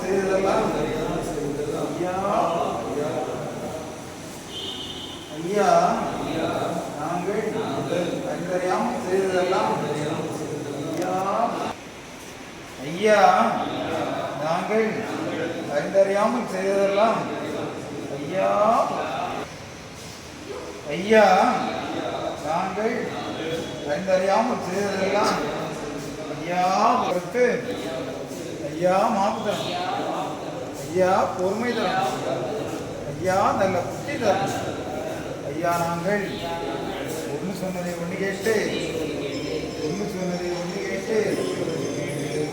செய்ததெல்லாம் ஐயா ஐயா நாங்கள் அறிந்தறியாமல் செய்ததெல்லாம். ஐயா ஐயா நாங்கள் அறிந்தறியாமல் செய்ததெல்லாம். ஐயா ஐயா நாங்கள் அறிந்தறியாமல் செய்ததெல்லாம். ஐயா பொறுத்து ஐயா மாப்பு தரணும் ஐயா பொறுமை தரணும் ஐயா நல்ல புத்தி தரணும் ஐயா நாங்கள் ஒன்று சொன்னதை ஒன்று கேட்டு ஒன்று சொன்னதை ஒன்று கேட்டு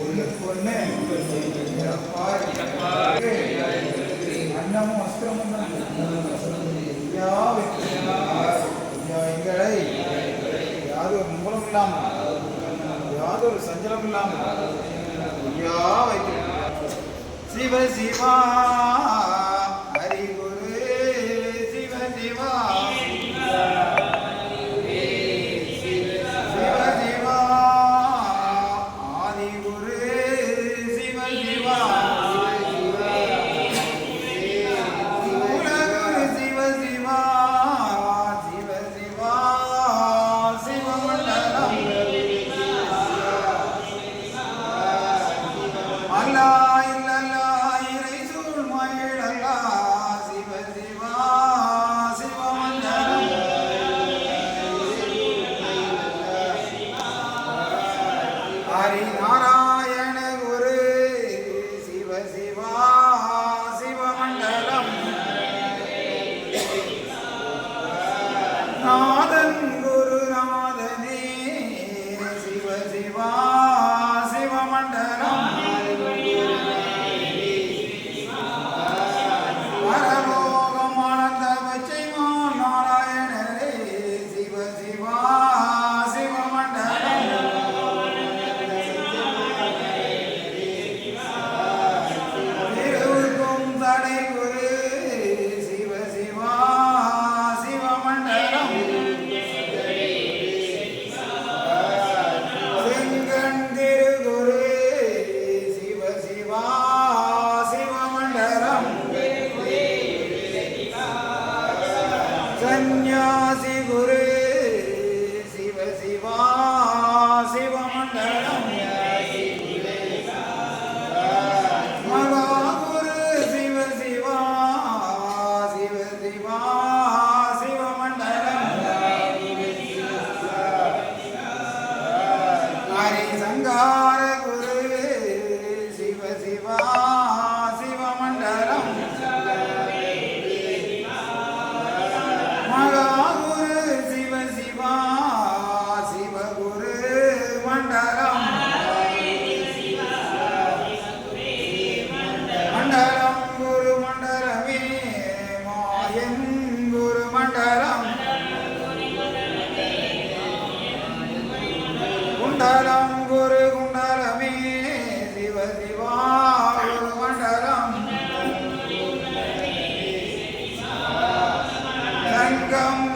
ஒன்றுக்கு ஒன்று அன்னமும் அஸ்திரமும் தான். ஐயா வெற்றி. ஐயா எங்களை யாதொரு மூலம் இல்லாமல் யாதொரு சஞ்சலம் இல்லாமல் சிவ சிவா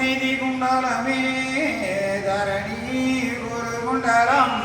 சங்கம் நிதி குண்டலமே தரணி குரு குண்டலம்.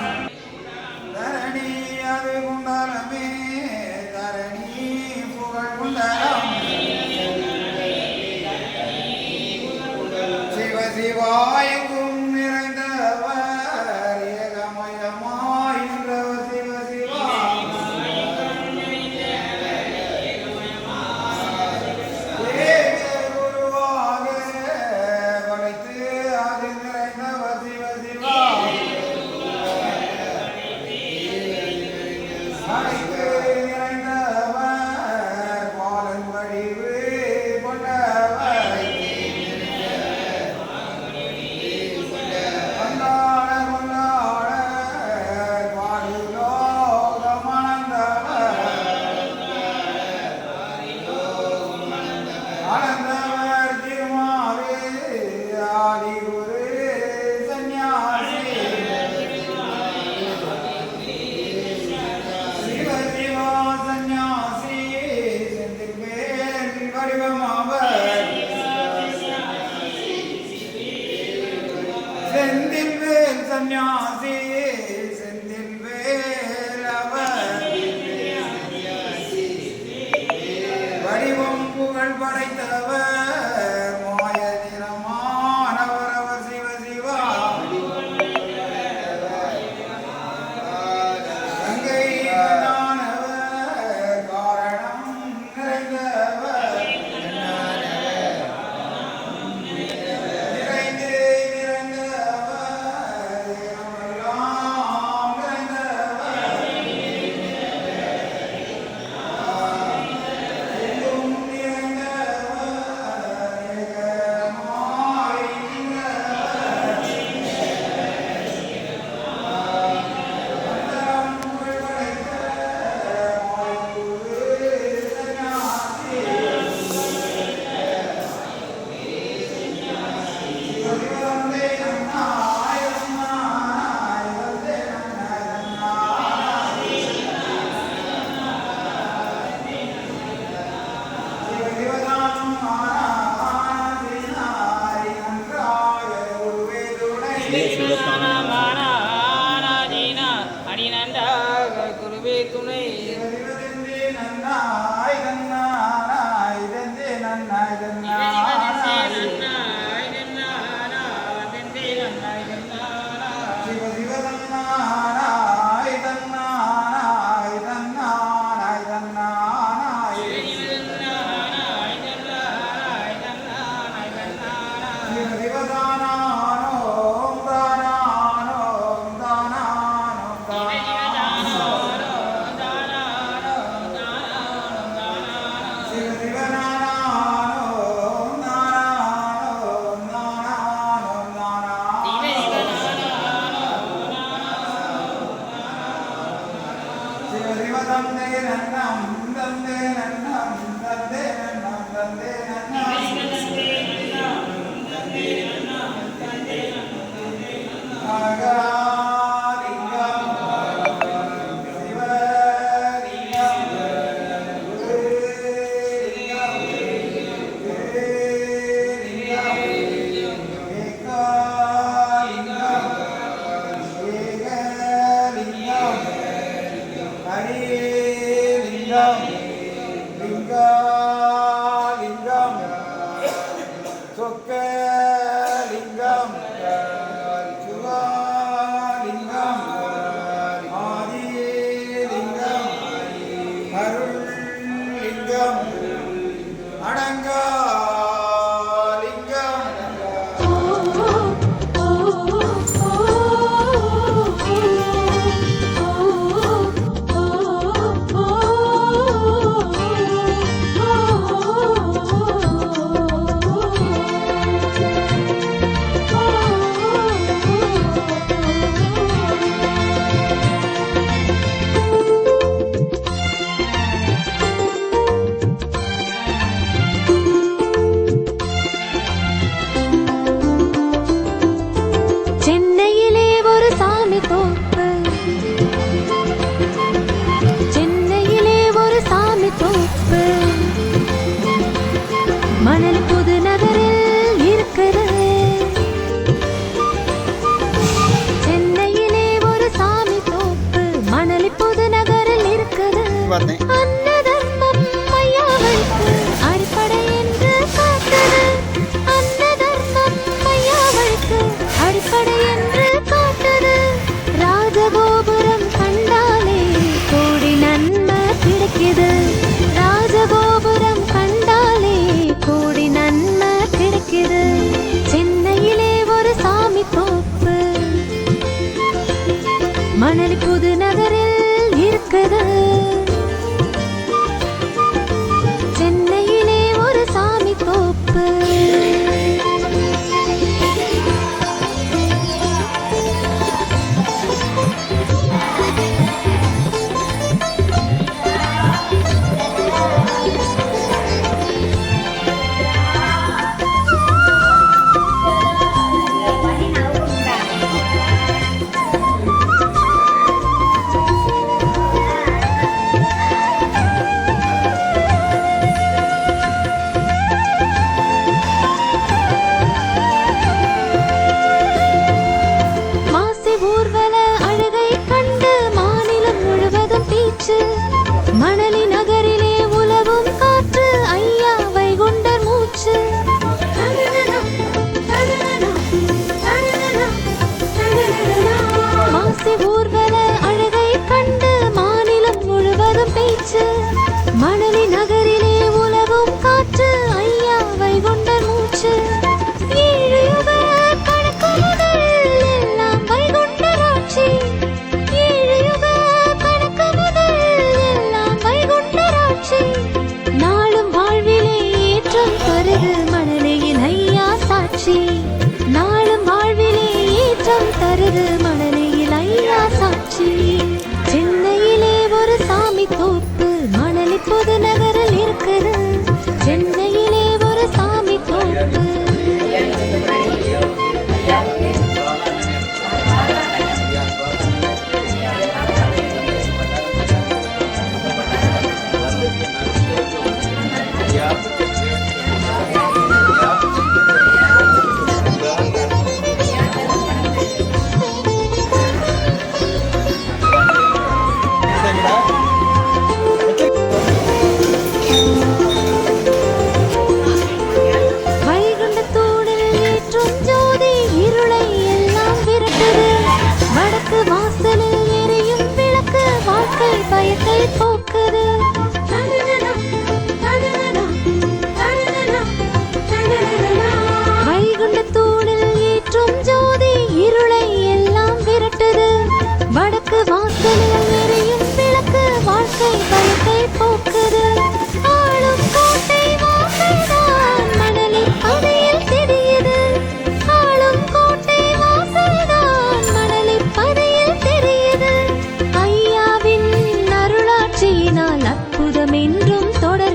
എന്തിന്മേൽ സന്യാസിയേ एक नहीं அடிப்படை ஏற்றம் தருது மணலையில் ஐயா சாட்சி. மாற்றினால் அற்புதம் என்றும் தொடர்